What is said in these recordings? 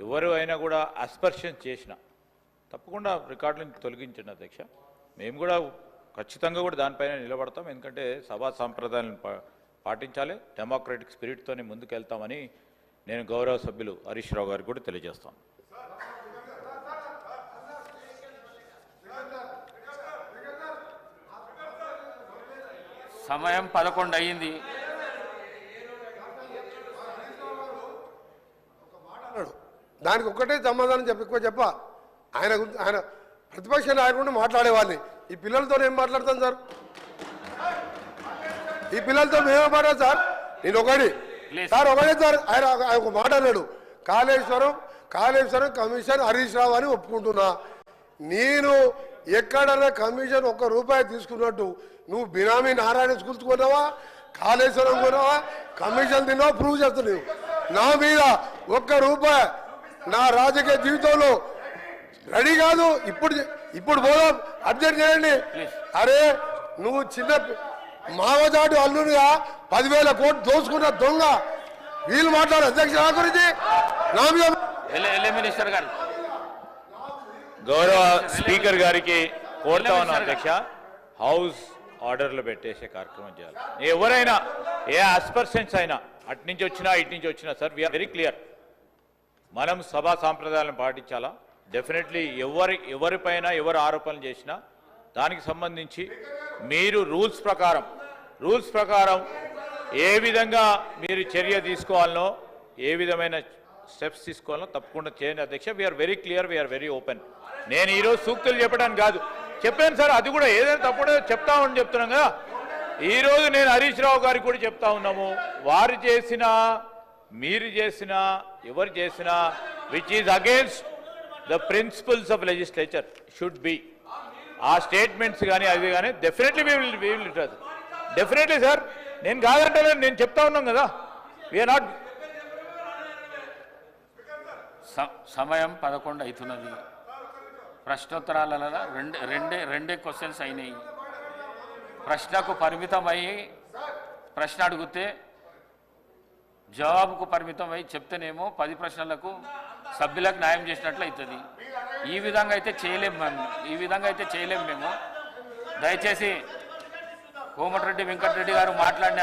ఎవరు అయినా కూడా అస్పర్షన్ చేసిన తప్పకుండా రికార్డులను తొలగించండి అధ్యక్ష. మేము కూడా ఖచ్చితంగా కూడా దానిపైన నిలబడతాం. ఎందుకంటే సభా సాంప్రదాయాలను పా- పాటించాలి. డెమోక్రటిక్ స్పిరిట్తోనే ముందుకెళ్తామని నేను గౌరవ సభ్యులు హరీష్ రావు గారికి కూడా తెలియజేస్తాను. సమయం పదకొండు అయ్యింది. దానికి ఒక్కటే సమాధానం చెప్పి ఎక్కువ చెప్ప. ఆయన గురించి- ఆయన ప్రతిపక్ష నాయకుడు మాట్లాడేవాడిని. ఈ పిల్లలతో ఏం మాట్లాడతాను సార్? ఈ పిల్లలతో మేమే మాట్లాడు సార్? నేను ఒకటి. సార్ ఒకటే సార్ ఆయన ఆయన ఒక మాట అన్నాడు. కాళేశ్వరం కాళేశ్వరం కమిషన్ హరీష్ రావు అని ఒప్పుకుంటున్నా. నేను ఎక్కడన్నా కమిషన్ ఒక్క రూపాయి తీసుకున్నట్టు నువ్వు బినామీ నారాయణ స్కూల్స్ కొన్నావా? కాళేశ్వరం కొన్నావా? కమిషన్ తిన్నావా? ప్రూవ్ చేస్తున్నావు నా మీద ఒక్క రూపాయి నా రాజకీయ జీవితంలో రెడీ కాదు. ఇప్పుడు ఇప్పుడు పోదాం. అర్జెంట్ చేయండి. అరే నువ్వు చిన్న మావజాటు అల్లునిగా పదివేల కోట్లు దోచుకున్న దొంగ. వీళ్ళు మాట్లాడు అధ్యక్ష నా గురించి. మినిస్టర్ గారు. గౌరవ స్పీకర్ గారికి కోరుతా ఉన్నా అధ్యక్ష. హౌస్ ఆర్డర్లు పెట్టేసే కార్యక్రమం చేయాలి. ఎవరైనా ఏ ఆస్పర్సెన్స్ అయినా అటు నుంచి వచ్చినా ఇటు నుంచి వచ్చినా సార్ వీఆర్ వెరీ క్లియర్ మనం సభా సాంప్రదాయాలను పాటించాలా? డెఫినెట్లీ ఎవరి ఎవరిపైన ఎవరు ఆరోపణలు చేసినా దానికి సంబంధించి మీరు రూల్స్ ప్రకారం రూల్స్ ప్రకారం ఏ విధంగా మీరు చర్య తీసుకోవాలనో ఏ విధమైన స్టెప్స్ తీసుకోవాలనో తప్పకుండా చేయండి అధ్యక్ష. We are very clear we are very open నేను ఈరోజు సూక్తులు చెప్పడానికి కాదు. చెప్పాను సార్ అది కూడా ఏదైనా తప్పుడు చెప్తామని చెప్తున్నాం కదా. ఈరోజు నేను హరీష్ రావు గారికి కూడా చెప్తా ఉన్నాము. వారు చేసిన మీరు చేసిన ఎవరు చేసినా which is against the principles of legislature should be ఆ స్టేట్మెంట్స్ కానీ అవి కానీ definitely we will we will definitely sir నేను కాదంటలేదు నేను చెప్తా ఉన్నాం కదా. వీఆర్ నాట్ స- సమయం పదకొండు అవుతున్నది. ప్రశ్నోత్తరాలలో రెండు రెండే రెండే క్వశ్చన్స్ అయినాయి. ప్రశ్నకు పరిమితం అయ్యి ప్రశ్న అడిగితే జవాబుకు పరిమితం అయ్యి చెప్తేనేమో పది ప్రశ్నలకు సభ్యులకు న్యాయం చేసినట్లు అవుతుంది ఈ విధంగా అయితే చేయలేము మేము. ఈ విధంగా అయితే చేయలేము మేము. దయచేసి కోమటిరెడ్డి వెంకటరెడ్డి గారు మాట్లాడిన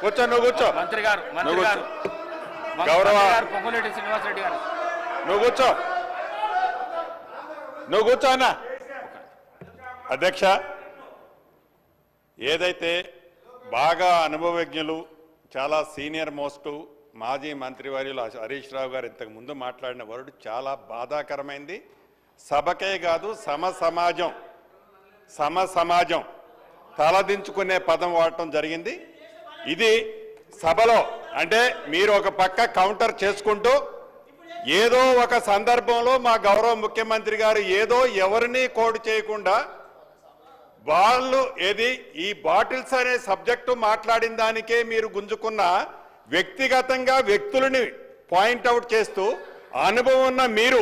కూర్చో నువ్వు కూర్చో. మంత్రి గారు మంత్రి గారు. మంత్రి గౌరవ- గారు పొంగులేటి శ్రీనివాసరెడ్డి గారు. నువ్వు కూర్చో. నువ్వు కూర్చో అన్న. అధ్యక్ష ఏదైతే బాగా అనుభవజ్ఞులు చాలా సీనియర్ మోస్ట్ మాజీ మంత్రివర్యులు హరీష్ రావు గారు ఇంతకు ముందు మాట్లాడిన వరుడు చాలా బాధాకరమైంది. సభకే కాదు సమ సమాజం సమ సమాజం తలదించుకునే పదం వాడటం జరిగింది. ఇది సభలో అంటే మీరు ఒక పక్క కౌంటర్ చేసుకుంటూ ఏదో ఒక సందర్భంలో మా గౌరవ ముఖ్యమంత్రి గారు ఏదో ఎవరిని కోడ్ చేయకుండా వాళ్ళు ఏది ఈ బాటిల్స్ అనే సబ్జెక్టు మాట్లాడిన దానికే మీరు గుంజుకున్న వ్యక్తిగతంగా వ్యక్తులని పాయింట్అవుట్ చేస్తూ అనుభవం ఉన్న మీరు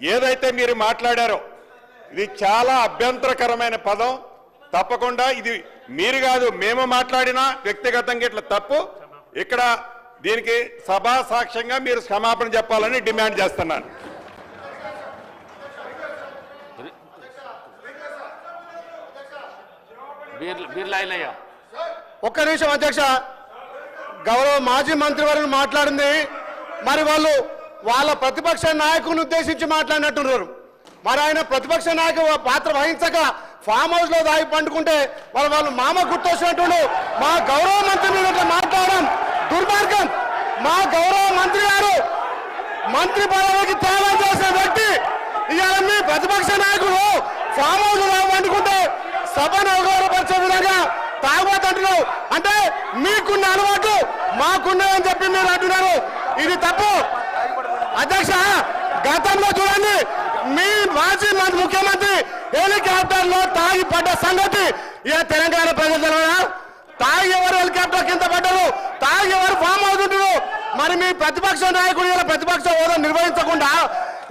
ఏదైతే మీరు మాట్లాడారో ఇది చాలా అభ్యంతరకరమైన పదం. తప్పకుండా ఇది మీరు కాదు మేము మాట్లాడినా వ్యక్తిగతంగా ఇట్లా తప్పు. ఇక్కడ దీనికి సభా సాక్ష్యంగా మీరు క్షమాపణ చెప్పాలని డిమాండ్ చేస్తున్నాను. ఒక్క నిమిషం అధ్యక్ష. గౌరవ మాజీ మంత్రివర్యులు మాట్లాడింది. మరి వాళ్ళు వాళ్ళ ప్రతిపక్ష నాయకుని ఉద్దేశించి మాట్లాడినట్టున్నారు. మరి ఆయన ప్రతిపక్ష నాయకు పాత్ర వహించక ఫామ్ హౌస్లో దాగి పండుకుంటే వాళ్ళ వాళ్ళు మామ గుర్తొచ్చినట్టు మా గౌరవ మంత్రి మీద మాట్లాడడం దుర్మార్గం. మా గౌరవ మంత్రి గారు మంత్రి పదవికి త్యాగం చేసిన వ్యక్తి. ఇవాళ మీ ప్రతిపక్ష నాయకులు ఫామ్ హౌస్ వండుకుంటే సభను అవగౌరవపరిచే విధంగా తాగబోతుంటున్నావు అంటే మీకున్న అలవాటు మాకున్నదని చెప్పి మీరు అంటున్నారు. ఇది తప్పు. అధ్యక్ష గతంలో చూడండి. మీ మాజీ ముఖ్యమంత్రి తాగి పడ్డ సంగతి ఇక తెలంగాణ ప్రజలు తెలవదా? తాగి ఎవరు హెలికాప్టర్ కింద పడ్డారు? తాగి ఎవరు ఫామ్ అవుతుంటారు మరి మీ ప్రతిపక్ష నాయకుడు ఇలా ప్రతిపక్ష హోదా నిర్వహించకుండా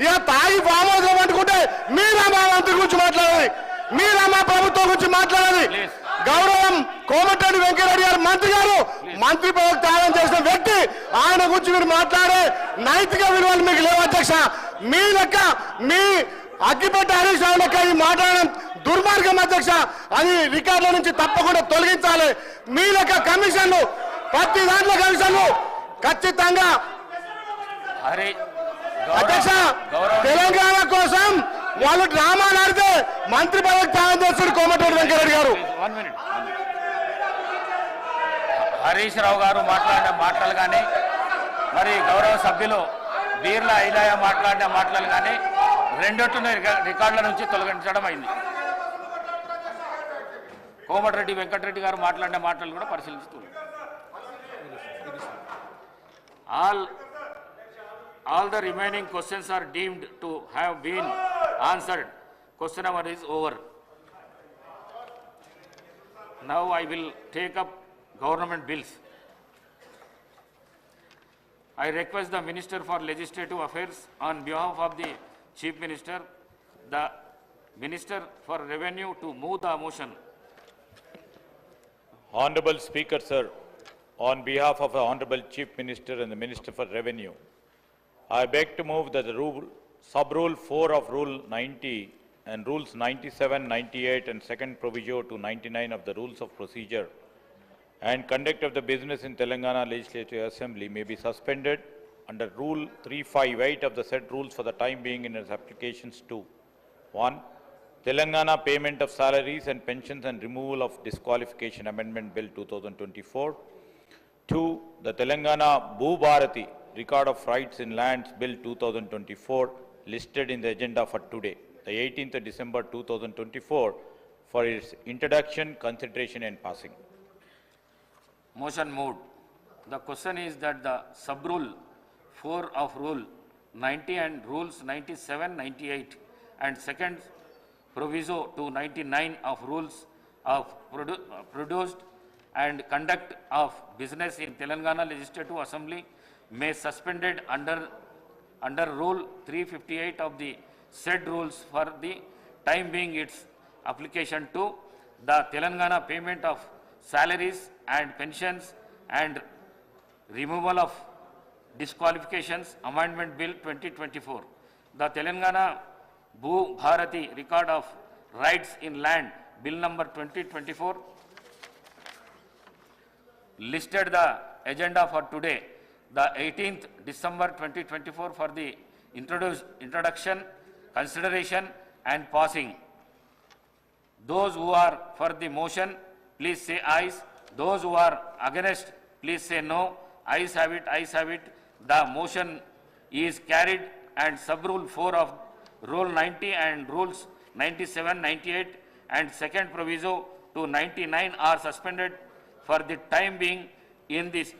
ఇక తాగి ఫామ్ హౌస్ వండుకుంటే మీరా మా మంత్రి గురించి మాట్లాడాలి. మీరా మా ప్రభుత్వం గురించి మాట్లాడాలి. గౌరవం కోమటిరెడ్డి వెంకయ్యరెడ్డి గారు మంత్రి గారు. మంత్రి పదవికి త్యాగం చేసిన వ్యక్తి. ఆయన గురించి మీరు మాట్లాడే నైతిక విలువలు మీకు లేవు అధ్యక్ష. మీ లెక్క మీ అగ్గిపెట్ట హరీష్ రావు లెక్క ఈ మాట్లాడడం దుర్మార్గం అధ్యక్ష. అది రికార్డుల నుంచి తప్పకుండా తొలగించాలి. మీ లెక్క కమిషన్లు ప్రతి దాంట్లో కమిషన్లు ఖచ్చితంగా. అధ్యక్ష తెలంగాణ కోసం వాళ్ళు డ్రామాలు ఆడితే మంత్రి పదవికి త్యాగం చేస్తున్నారు కోమటిరెడ్డి వెంకయ్యరెడ్డి గారు. హరీష్ రావు గారు మాట్లాడిన మాటలు కానీ మరి గౌరవ సభ్యులు బీర్ల ఐలయ్య మాట్లాడిన మాటలు కానీ రెండొట్టున రికార్డుల నుంచి తొలగించడం అయింది. కోమటిరెడ్డి వెంకటరెడ్డి గారు మాట్లాడిన మాటలు కూడా పరిశీలిస్తుంది all all the remaining questions are deemed to have been answered question hour is over Now I will take up government bills. I request the Minister for Legislative Affairs on behalf of the Chief Minister, the Minister for Revenue to move the motion. Honorable Speaker, sir, on behalf of the Honorable Chief Minister and the Minister for Revenue, I beg to move that the rule, sub-rule 4 of Rule 90 and Rules 97, 98 and second proviso to 99 of the Rules of Procedure and conduct of the business in Telangana Legislative Assembly may be suspended under Rule 358 of the said rules for the time being in its applications to 1. Telangana Payment of Salaries and Pensions and Removal of Disqualification Amendment Bill 2024. Two, the Telangana Bhu Bharati Record of Rights in Lands Bill 2024 listed in the agenda for today, the 18th of December 2024, for its introduction, consideration and passing. Motion moved. The question is that the sub-rule 4 of Rule 90 and Rules 97, 98 and second proviso to 99 of Rules of produ- produced and conduct of business in Telangana Legislative Assembly may suspended under, under Rule 358 of the said rules for the time being its application to the Telangana payment of salaries and pensions and removal of disqualifications amendment bill 2024 the telangana bhu bharati record of rights in land bill number 2024 listed the agenda for today the 18th december 2024 for the introduction consideration and passing those who are for the motion, please say ayes. Those who are against, please say no. Ayes have it, ayes have it. The motion is carried and sub-rule 4 of Rule 90 and Rules 97, 98 and second proviso to 99 are suspended for the time being in this